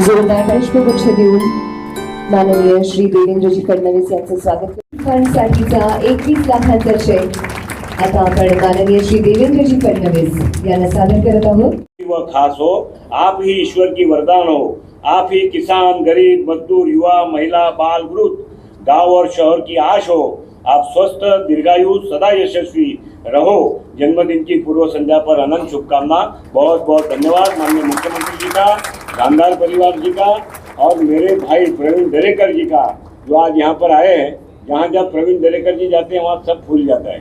जोरदार पुष्पगुच्छ देऊन माननीय श्री देवेंद्रजी फडणवीस यांचं स्वागत फंडसाठीचा एकवीस लाखांचा चेक आता आपण माननीय श्री देवेंद्रजी फडणवीस यांना सादर करत आहोत. व खास हो आप ही ईश्वर की वरदान हो. आप ही किसान गरीब मजदूर युवा महिला बाल वृद्ध गांव और शहर की आश हो. आप स्वस्थ दीर्घायु सदा यशस्वी रहो. जन्मदिन की पूर्व संध्या पर अनंत शुभकामना. बहुत बहुत धन्यवाद माननीय मुख्यमंत्री जी का. गांधार परिवार जी का और मेरे भाई प्रवीण दरेकर जी का जो आज यहाँ पर आए हैं, जहाँ जहाँ प्रवीण दरेकर जी जाते हैं, वहाँ सब फूल जाता है,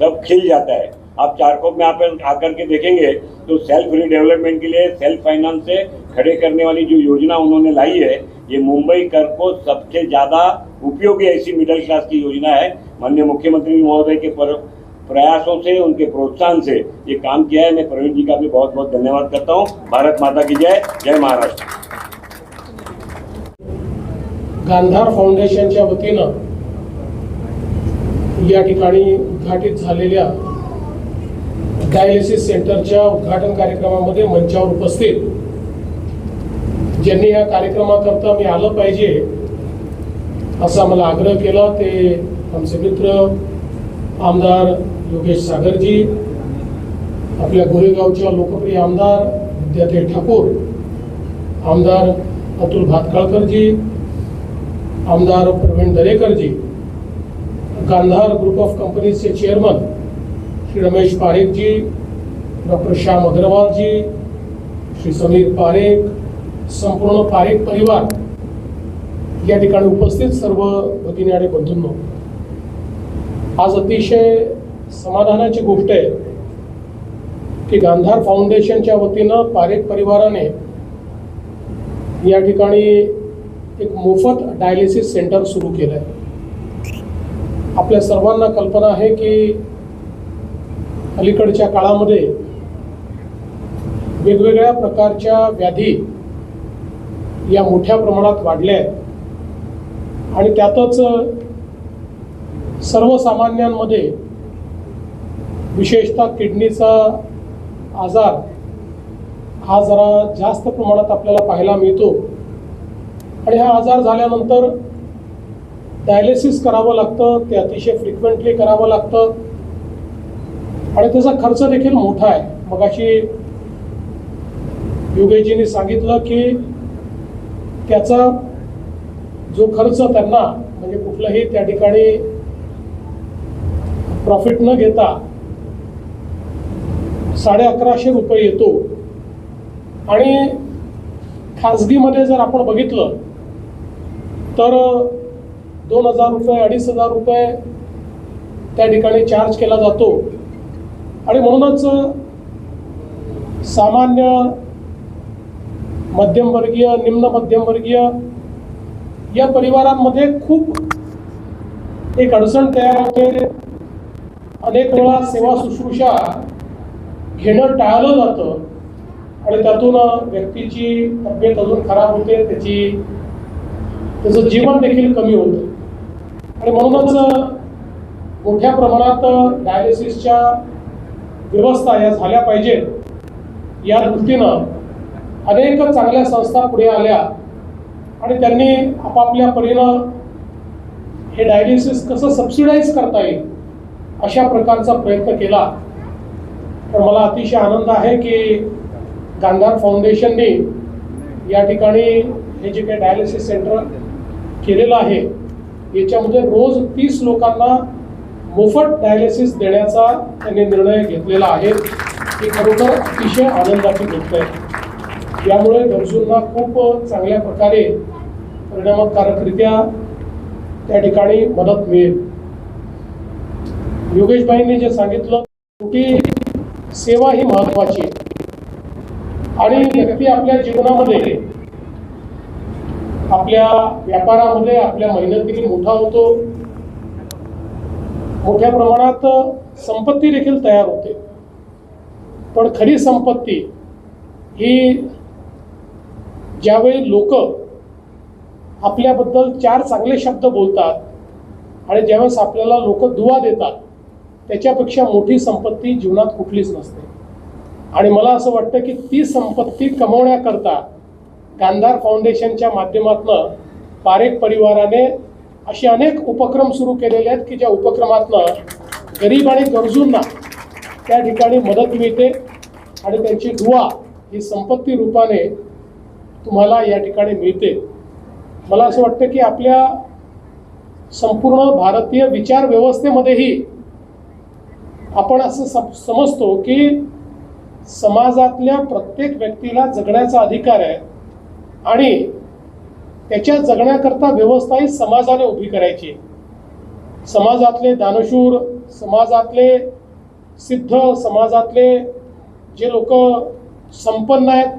सब खिल जाता है। आप चारकोप में आप आकर के देखेंगे तो सेल्फ डेवलपमेंट के लिए सेल्फ फाइनेंस से खड़े करने वाली जो योजना उन्होंने लाई है, ये मुंबई कर को सबसे ज़्यादा उपयोगी ऐसी मिडिल क्लास की योजना है। माननीय मुख्यमंत्री महोदय के पर प्रयासों से उनके प्रोत्साहन से ये काम किया है। मैं प्रवीण जी का भी बहुत बहुत धन्यवाद करता हूँ। भारत माता की जय। जय महाराष्ट्र। गांधार फाउंडेशनच्या वतीनं या ठिकाणी उद्घाटित झालेल्या डायलिसिस सेंटरच्या उद्घाटन कार्यक्रमामध्ये मंचावर उपस्थित ज्यांनी या कार्यक्रमाकरता मी आलं पाहिजे असा मला आग्रह केला. ते आमचे मित्र आमदार योगेश सागरजी आपल्या गोरेगावच्या लोकप्रिय आमदार विद्याताई ठाकूर आमदार अतुल भातकाळकरजी आमदार प्रवीण दरेकरजी गांधार ग्रुप ऑफ कंपनीजचे चेअरमन श्री रमेश पारेखजी डॉक्टर श्याम अग्रवालजी श्री समीर पारेख संपूर्ण पारेख परिवार या ठिकाणी उपस्थित सर्व भगिनी आणि बंधूंनो आज अतिशय समाधानाची गोष्ट आहे की गांधार फाउंडेशनच्या वतीनं पारेख परिवाराने या ठिकाणी एक मोफत डायलिसिस सेंटर सुरू केलं आहे आपल्या सर्वांना कल्पना आहे की अलीकडच्या काळामध्ये वेगवेगळ्या प्रकारच्या व्याधी या मोठ्या प्रमाणात वाढल्या आहेत. आणि त्यातच सर्वसामान्यांमध्ये विशेषतः किडनीचा आजार हा जरा जास्त प्रमाणात आपल्याला पाहायला मिळतो. आणि हा आजार झाल्यानंतर डायलिसिस करावं लागतं ते अतिशय फ्रिक्वेंटली करावं लागतं. आणि त्याचा खर्च देखील मोठा आहे. मग अशी सांगितलं की त्याचा जो खर्च त्यांना म्हणजे कुठलंही त्या ठिकाणी प्रॉफिट न घेता साडे अकराशे रुपये येतो. आणि खाजगीमध्ये जर आपण बघितलं तर दोन हजार रुपये अडीच हजार रुपये त्या ठिकाणी चार्ज केला जातो. आणि म्हणूनच सामान्य मध्यमवर्गीय निम्न मध्यमवर्गीय या परिवारांमध्ये खूप एक अडचण तयार होते. अनेक वेळा सेवा शुश्रूषा घेणं टाळलं जातं. आणि त्यातून व्यक्तीची तब्येत अजून खराब होते त्याची त्याचं जीवन देखील कमी होतं. आणि म्हणूनच मोठ्या प्रमाणात डायलिसिसच्या व्यवस्था या झाल्या पाहिजेत. या दृष्टीनं अनेक चांगल्या संस्था पुढे आल्या आणि त्यांनी आपापल्या परीनं हे डायलिसिस कसं सबसिडाईज करता येईल अशा प्रकारचा प्रयत्न केला. तर मला अतिशय आनंद आहे की गांधार फाउंडेशनने या ठिकाणी हे जे काही डायलिसिस सेंटर केलेलं आहे याच्यामध्ये रोज तीस लोकांना मोफत डायलिसिस देण्याचा त्यांनी निर्णय घेतलेला आहे. ही खरोखर अतिशय आनंदाची गोष्ट आहे. यामुळे गरजूंना खूप चांगल्या प्रकारे परिणामकारकरित्या त्या ठिकाणी मदत मिळेल. योगेशबाईंनी जे सांगितलं की सेवा ही महत्वाची आहे. आणि व्यक्ती आपल्या जीवनामध्ये आपल्या व्यापारामध्ये आपल्या मेहनतीने मोठा होतो. मोठ्या प्रमाणात संपत्ती देखील तयार होते. पण खरी संपत्ती ही ज्यावेळी लोक आपल्याबद्दल चार चांगले शब्द बोलतात आणि ज्यावेळेस आपल्याला लोक दुवा देतात त्याच्यापेक्षा मोठी संपत्ती जीवनात कुठलीच नसते. आणि मला असं वाटतं की ती संपत्ती कमवण्याकरता गांधार फाउंडेशनच्या माध्यमातनं पारेख परिवाराने असे अनेक उपक्रम सुरू केलेले आहेत की ज्या उपक्रमातनं गरीब आणि गरजूंना त्या ठिकाणी मदत मिळते आणि त्यांची दुवा ही संपत्ती रूपाने तुम्हाला या ठिकाणी मिळते. मला असं वाटतं की आपल्या संपूर्ण भारतीय विचार व्यवस्थेमध्येही आपण असं सम समजतो की समाजातल्या प्रत्येक व्यक्तीला जगण्याचा अधिकार आहे आणि त्याच्या जगण्याकरता व्यवस्था ही समाजाने उभी करायची समाजातले दानशूर समाजातले सिद्ध समाजातले जे लोक संपन्न आहेत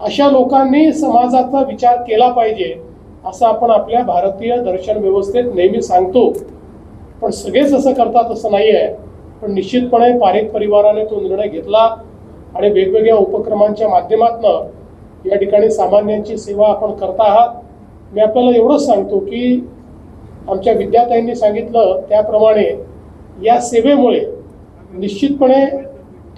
अशा लोकांनी समाजाचा विचार केला पाहिजे असं आपण आपल्या भारतीय दर्शन व्यवस्थेत नेहमी सांगतो. पण सगळेच असं करतात असं नाही आहे पण निश्चितपणे पारेख परिवाराने तो निर्णय घेतला आणि वेगवेगळ्या उपक्रमांच्या माध्यमातनं या ठिकाणी सामान्यांची सेवा आपण करता आहात. मी आपल्याला एवढंच सांगतो की आमच्या विद्यार्थ्यांनी सांगितलं त्याप्रमाणे या सेवेमुळे निश्चितपणे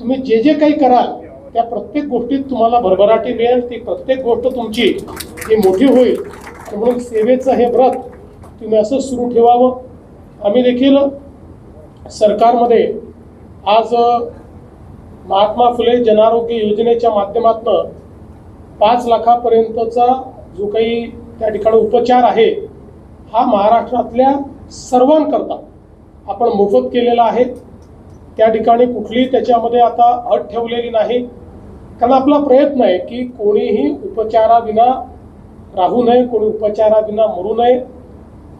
तुम्ही जे जे काही कराल त्या प्रत्येक गोष्टीत तुम्हाला भरभराटी मिळेल ती प्रत्येक गोष्ट तुमची ही मोठी होईल. म्हणून सेवेचं हे व्रत तुम्ही असं सुरू ठेवावं. आम्ही देखील सरकारमध्ये आज महात्मा फुले जनआरोग्य योजनेच्या माध्यमातून पाच लाखापर्यंतचा जो काही त्या ठिकाणी उपचार आहे हा महाराष्ट्रातल्या सर्वांकरता आपण मोफत केलेला आहे. त्या ठिकाणी कुठलीही त्याच्यामध्ये आता अट ठेवलेली नाही. कारण आपला प्रयत्न आहे की कोणीही उपचाराविना राहू नये कोणी उपचाराविना मरू नये.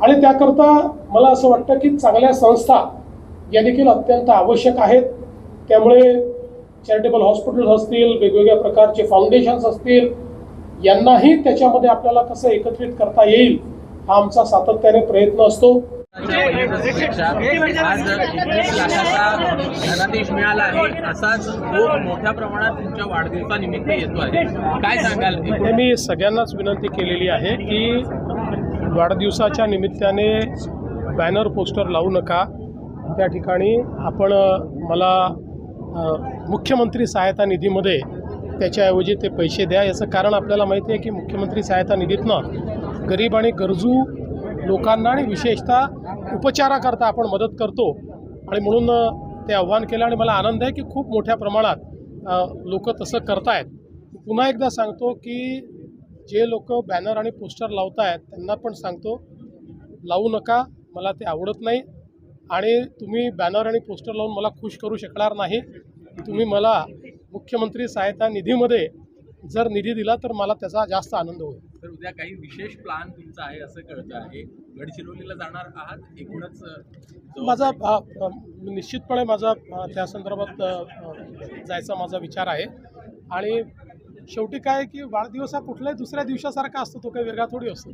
आणि त्याकरता मला असं वाटतं की चांगल्या संस्था या देखील अत्यंत आवश्यक आहेत. त्यामुळे चॅरिटेबल हॉस्पिटल्स असतील वेगवेगळ्या प्रकारचे फाउंडेशन्स असतील यांनाही त्याच्यामध्ये आपल्याला कसं एकत्रित करता येईल हा आमचा सातत्याने प्रयत्न असतो. आज धनादेश मिळाला आहे. असाच खूप मोठ्या प्रमाणात तुमच्या वाढदिवसानिमित्त येतो आहे. काय सांगाल हे मी सगळ्यांनाच विनंती केलेली आहे की वाढदिवसाच्या निमित्ताने बॅनर पोस्टर लावू नका. त्या ठिकाणी आपण मला मुख्यमंत्री सहायता निधीमध्ये त्याच्याऐवजी ते पैसे द्या. याचं कारण आपल्याला माहिती आहे की मुख्यमंत्री सहायता निधीतनं गरीब आणि गरजू लोकांना आणि विशेषतः उपचाराकरता आपण मदत करतो. आणि म्हणून ते आव्हान केलं आणि मला आनंद आहे की खूप मोठ्या प्रमाणात लोक तसं करतायत. पुन्हा एकदा सांगतो की जे लोक बॅनर आणि पोस्टर लावत आहेत त्यांना पण सांगतो लावू नका मला ते आवडत नाही. आणि तुम्ही बॅनर आणि पोस्टर लावून मला खुश करू शकणार नाही. तुम्ही मला मुख्यमंत्री सहायता निधीमध्ये जर निधी दिला तर मला त्याचा जास्त आनंद होईल. तर उद्या काही विशेष प्लान तुमचा आहे असं कळतं आहे. गडचिरोलीला जाणार आहात एकूणच माझा निश्चितपणे माझा त्या संदर्भात जायचा माझा विचार आहे. आणि शेवटी काय की वाढदिवस हा कुठल्याही दुसऱ्या दिवसासारखा असतो तो काही वेगळा थोडी असतो.